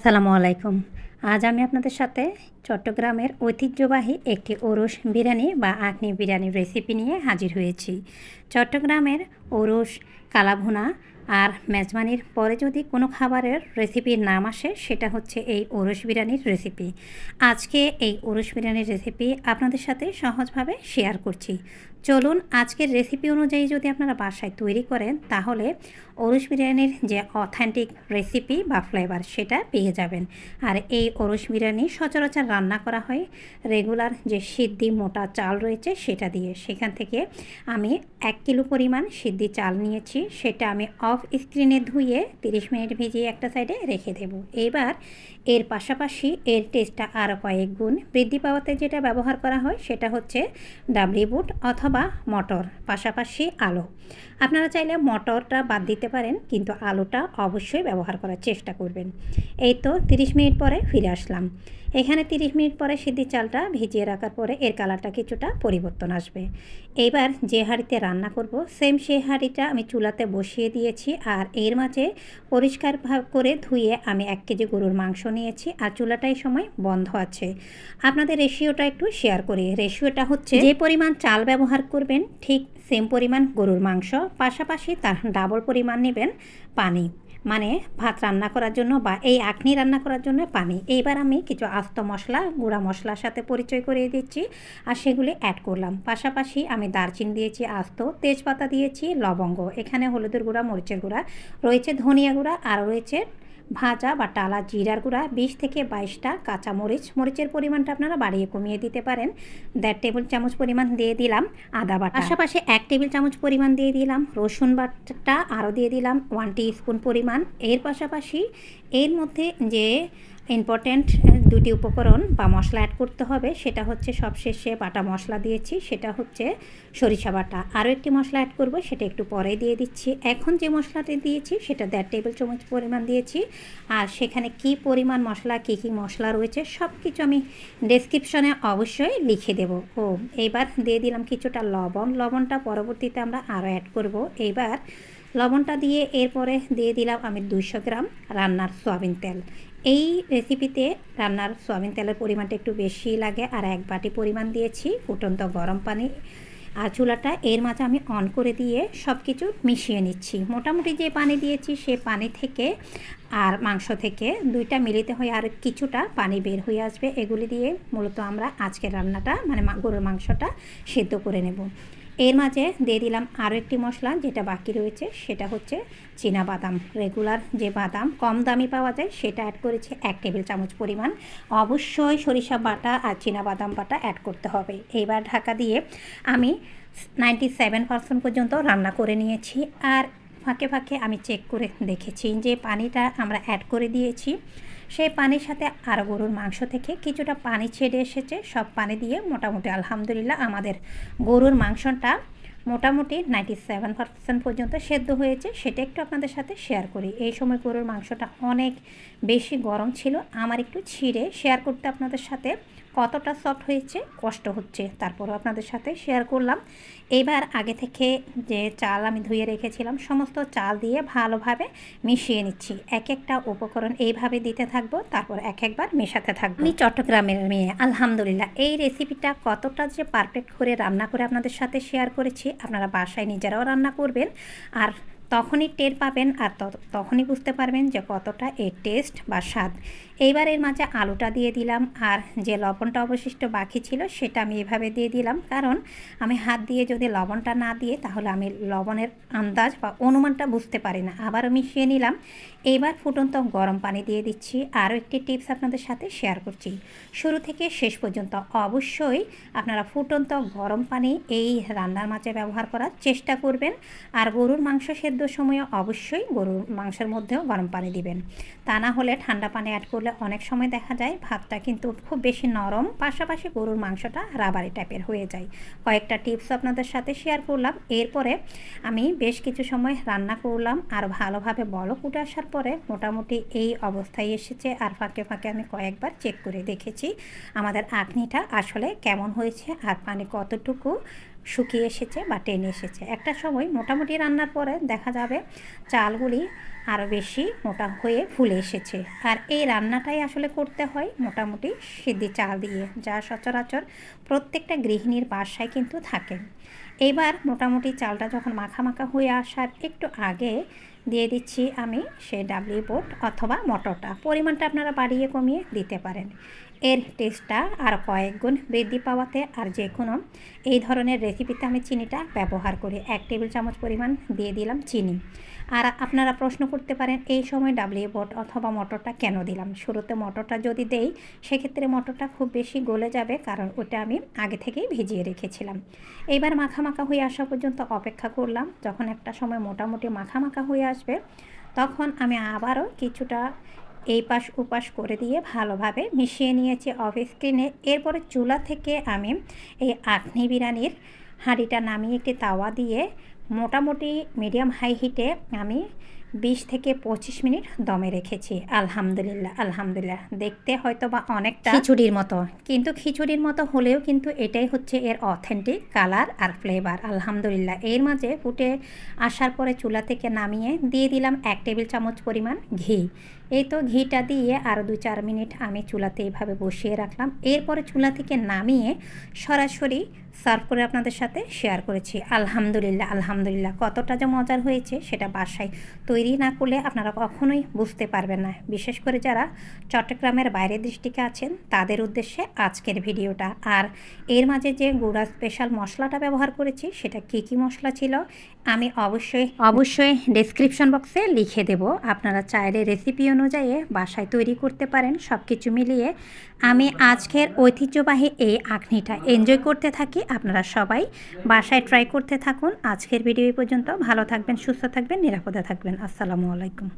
আসসালামু আলাইকুম। আজ আমি আপনাদের সাথে চট্টগ্রামের ঐতিহ্যবাহী একটি ওরস বিরিয়ানি বা আখনি বিরিয়ানির রেসিপি নিয়ে হাজির হয়েছি। চট্টগ্রামের ওরস, কালাভুনা আর মেজবানির পরে যদি কোনো খাবারের রেসিপির নাম আসে, সেটা হচ্ছে এই ওরস বিরিয়ানির রেসিপি আজকে এই ওরস বিরিয়ানির রেসিপি আপনাদের সাথে সহজভাবে শেয়ার করছি। চলুন আজকের রেসিপি অনুযায়ী যদি আপনারা বাসায় তৈরি করেন, তাহলে ওরস বিরিয়ানির যে অথেন্টিক রেসিপি বা ফ্লেভার সেটা পেয়ে যাবেন। আর এই ওরস বিরিয়ানি সচরাচর রান্না করা হয় রেগুলার যে সিদ্ধি মোটা চাল রয়েছে সেটা দিয়ে। সেখান থেকে আমি এক কিলো পরিমাণ সিদ্ধি চাল নিয়েছি, সেটা আমি অফ স্ক্রিনে ধুয়ে তিরিশ মিনিট ভিজিয়ে একটা সাইডে রেখে দেব। এবার এর পাশাপাশি এর টেস্টটা আরও কয়েক গুণ বৃদ্ধি পাওয়াতে যেটা ব্যবহার করা হয়, সেটা হচ্ছে ডাবলি বুট অথবা মটর, পাশাপাশি আলো। আপনারা চাইলে মটরটা বাদ দিতে পারেন, কিন্তু আলুটা অবশ্যই ব্যবহার করার চেষ্টা করবেন। এই তো তিরিশ মিনিট পরে ফিরে আসলাম। এখানে তিরিশ মিনিট পরে সিদ্ধি চালটা ভিজিয়ে রাখার পরে এর কালারটা কিছুটা পরিবর্তন আসবে। এইবার যে হাঁড়িতে রান্না করব, সেম সেই হাঁড়িটা আমি চুলাতে বসিয়ে দিয়েছি আর এর মাঝে পরিষ্কার করে ধুয়ে আমি এক কেজি গরুর মাংস নিয়েছি আর চুলাটাই সময় বন্ধ আছে। আপনাদের রেশিওটা একটু শেয়ার করি। রেশিওটা হচ্ছে যে পরিমাণ চাল ব্যবহার করবেন, ঠিক সেম পরিমাণ গরুর মাংস, পাশাপাশি তার ডাবল পরিমাণ নেবেন পানি। মানে ভাত রান্না করার জন্য বা এই আখনি রান্না করার জন্য পানি। এইবার আমি কিছু আস্ত মশলা, গুঁড়া মশলার সাথে পরিচয় করিয়ে দিচ্ছি আর সেগুলি অ্যাড করলাম। পাশাপাশি আমি দারচিনি দিয়েছি, আস্ত তেজপাতা দিয়েছি, লবঙ্গ। এখানে হলুদের গুঁড়া, মরিচের গুঁড়া, রয়েছে ধনিয়া গুঁড়া আর রয়েছে ভাজা বা টালা জিরার গুঁড়া বিশ থেকে বাইশটা কাঁচা মরিচ মরিচের পরিমাণটা আপনারা বাড়িয়ে কমিয়ে দিতে পারেন। দেড় টেবিল চামচ পরিমাণ দিয়ে দিলাম আদা বাটা। পাশাপাশি এক টেবিল চামচ পরিমাণ দিয়ে দিলাম রসুন বাটাটা আরও দিয়ে দিলাম ওয়ান স্পুন পরিমাণ। এর পাশাপাশি এর মধ্যে যে ইম্পর্ট্যান্ট দুটি উপকরণ বা মশলা অ্যাড করতে হবে। সেটা হচ্ছে সবশেষে বাটা মশলা দিয়েছি, সেটা হচ্ছে সরিষা বাটা। আরও একটি মশলা অ্যাড করব, সেটা একটু পরে দিয়ে দিচ্ছি। এখন যে মশলাটি দিয়েছি, সেটা দেড় টেবিল চামচ পরিমাণ দিয়েছি। আর সেখানে কি পরিমাণ মশলা, কী কী মশলা রয়েছে সব কিছু আমি ডেসক্রিপশনে অবশ্যই লিখে দেব। ও, এইবার দিয়ে দিলাম কিছুটা লবণ। লবণটা পরবর্তীতে আমরা আরও অ্যাড করব। এইবার লবণটা দিয়ে এরপরে দিয়ে দিলাম আমি দুইশো গ্রাম রান্নার সয়াবিন তেল। এই রেসিপিতে রান্নার সয়াবিন তেলের পরিমাণটা একটু বেশি লাগে আর এক বাটি পরিমাণ দিয়েছি ফুটন্ত গরম পানি। আর চুলাটা এর মাঝে আমি অন করে দিয়ে সব কিছু মিশিয়ে নিচ্ছি। মোটামুটি যে পানি দিয়েছি সে পানি থেকে আর মাংস থেকে দুইটা মিলিতে হয়ে আর কিছুটা পানি বের হয়ে আসবে। এগুলি দিয়ে মূলত আমরা আজকের রান্নাটা মানে গরুর মাংসটা সেদ্ধ করে নেব। এর মাঝে দিয়ে দিলাম আরও একটি মশলা, যেটা বাকি রয়েছে, সেটা হচ্ছে চীনা বাদাম। রেগুলার যে বাদাম কম দামি পাওয়া যায়, সেটা অ্যাড করেছি এক টেবিল চামচ পরিমাণ। অবশ্যই সরিষা বাটা আর চীনা বাদাম বাটা অ্যাড করতে হবে। এইবার ঢাকা দিয়ে আমি নাইনটি সেভেন পার্সেন্ট পর্যন্ত রান্না করে নিয়েছি। আর ফাঁকে ফাঁকে আমি চেক করে দেখেছি যে পানিটা আমরা অ্যাড করে দিয়েছি। সেই পানির সাথে আরও গরুর মাংস থেকে কিছুটা পানি ছেড়ে এসেছে। সব পানি দিয়ে মোটামুটি আলহামদুলিল্লাহ আমাদের গরুর মাংসটা মোটামুটি নাইনটি সেভেন পার্সেন্ট পর্যন্ত সেদ্ধ হয়েছে। সেটা একটু আপনাদের সাথে শেয়ার করি। এই সময় গরুর মাংসটা অনেক বেশি গরম ছিল। আমার একটু ছিঁড়ে শেয়ার করতে আপনাদের সাথে কতটা সফট হয়েছে, কষ্ট হচ্ছে তারপরও আপনাদের সাথে শেয়ার করলাম। এইবার আগে থেকে যে চাল আমি ধুয়ে রেখেছিলাম, সমস্ত চাল দিয়ে ভালোভাবে মিশিয়ে নিচ্ছি। এক একটা উপকরণ এইভাবে দিতে থাকব, তারপর এক একবার মেশাতে থাকব। আমি চট্টগ্রামের মেয়ে, আলহামদুলিল্লাহ। এই রেসিপিটা কতটা যে পারফেক্ট করে রান্না করে আপনাদের সাথে শেয়ার করেছি, আপনারা বাসায় নিজেরাও রান্না করবেন। আর তখনই টের পাবেন আর তখনই বুঝতে পারবেন যে কতটা এর টেস্ট বা স্বাদ। এইবার এর মাঝে আলুটা দিয়ে দিলাম আর যে লবণটা অবশিষ্ট বাকি ছিল সেটা আমি এভাবে দিয়ে দিলাম। কারণ আমি হাত দিয়ে যদি লবণটা না দিয়ে তাহলে আমি লবণের আন্দাজ বা অনুমানটা বুঝতে পারি না। আবারও মিশিয়ে নিলাম। এইবার ফুটন্ত গরম পানি দিয়ে দিচ্ছি। আরও একটি টিপস আপনাদের সাথে শেয়ার করছি। শুরু থেকে শেষ পর্যন্ত অবশ্যই আপনারা ফুটন্ত গরম পানি এই রান্নার মাঝে ব্যবহার করার চেষ্টা করবেন। আর গরুর মাংস সেদ্ধ সময়ে অবশ্যই গরুর মাংসের মধ্যেও গরম পানি দিবেন। তা না হলে ঠান্ডা পানি অ্যাড করলে অনেক সময় দেখা যায় ভাতটা কিন্তু খুব বেশি নরম, পাশাপাশি গরুর মাংসটা রাবারি টাইপের হয়ে যায়। কয়েকটা টিপস আপনাদের সাথে শেয়ার করলাম। এরপরে আমি বেশ কিছু সময় রান্না করলাম আর ভালোভাবে বলক উঠে আসার পরে মোটামুটি এই অবস্থায় এসেছে আর ফাঁকে ফাঁকে আমি কয়েকবার চেক করে দেখেছি। আমাদের আঁকনিটা আসলে কেমন হয়েছে আর পানি কতটুকু শুকিয়ে এসেছে বা টেনে এসেছে। একটা সময় মোটামুটি রান্নার পরে দেখা যাবে চালগুলি আরও বেশি মোটা হয়ে ফুলে এসেছে। আর এই রান্নাটাই আসলে করতে হয় মোটামুটি সিদ্ধি চাল দিয়ে, যা সচরাচর প্রত্যেকটা গৃহিণীর বাসায় কিন্তু থাকে। এবার মোটামুটি চালটা যখন মাখা মাখা হয়ে আসার একটু আগে দিয়ে দিচ্ছি আমি সে ডাবলি বোট অথবা মটরটা। পরিমাণটা আপনারা বাড়িয়ে কমিয়ে দিতে পারেন। এর টেস্টটা আর কয়েক গুণ বৃদ্ধি পাওয়াতে আর যে কোনো, এই ধরনের রেসিপিতে আমি চিনিটা ব্যবহার করি। এক টেবিল চামচ পরিমাণ দিয়ে দিলাম চিনি। আর আপনারা প্রশ্ন করতে পারেন, এই সময় ডাবলি বোট অথবা মটরটা কেন দিলাম? শুরুতে মটরটা যদি দেই, সেক্ষেত্রে মটরটা খুব বেশি গলে যাবে কারণ ওটা আমি আগে থেকেই ভিজিয়ে রেখেছিলাম। এইবার মাখা মাখা হয়ে আসা পর্যন্ত অপেক্ষা করলাম। যখন একটা সময় মোটামুটি মাখা মাখা হয়ে আসবে, তখন আমি আবারও কিছুটা এই পাশ উপাস করে দিয়ে ভালোভাবে মিশিয়ে নিয়েছি অফ স্ক্রিনে এরপরে চুলা থেকে আমি এই আখনি বিরিয়ানির হাঁড়িটা নামিয়ে একটি তাওয়া দিয়ে মোটামুটি মিডিয়াম হাই হিটে আমি বিশ থেকে পঁচিশ মিনিট দমে রেখেছি। আলহামদুলিল্লাহ আলহামদুলিল্লাহ। দেখতে হয়তো বা অনেকটা খিচুড়ির মতো। কিন্তু খিচুড়ির মতো হলেও কিন্তু এটাই হচ্ছে এর অথেন্টিক কালার আর ফ্লেভার আলহামদুলিল্লাহ। এর মাঝে ফুটে আসার পরে চুলা থেকে নামিয়ে দিয়ে দিলাম এক টেবিল চামচ পরিমাণ ঘি। এই তো ঘিটা দিয়ে আরও দু চার মিনিট আমি চুলাতে এইভাবে বসিয়ে রাখলাম। এরপরে চুলা থেকে নামিয়ে সরাসরি সার্ভ করে আপনাদের সাথে শেয়ার করেছি। আলহামদুলিল্লাহ আলহামদুলিল্লাহ, কতটা যে মজার হয়েছে সেটা বাসায় তৈরি না করলে আপনারা কখনোই বুঝতে পারবেন না। বিশেষ করে যারা চট্টগ্রামের বাইরের দৃষ্টিকে আছেন, তাদের উদ্দেশ্যে আজকের ভিডিওটা। আর এর মাঝে যে গুঁড়া স্পেশাল মশলাটা ব্যবহার করেছি, সেটা কী কী মশলা ছিল, আমি অবশ্যই অবশ্যই ডেসক্রিপশন বক্সে লিখে দেব। আপনারা চাইলে রেসিপি অনুযায়ী বাসায় তৈরি করতে পারেন সব কিছু মিলিয়ে। আমি আজকের ঐতিহ্যবাহী এই আখনিটা এনজয় করতে থাকি। আপনারা সবাই বাসায় ট্রাই করতে থাকুন। আজকের ভিডিও পর্যন্ত। ভালো থাকবেন, সুস্থ থাকবেন, নিরাপদে থাকবেন। আসসালামু আলাইকুম।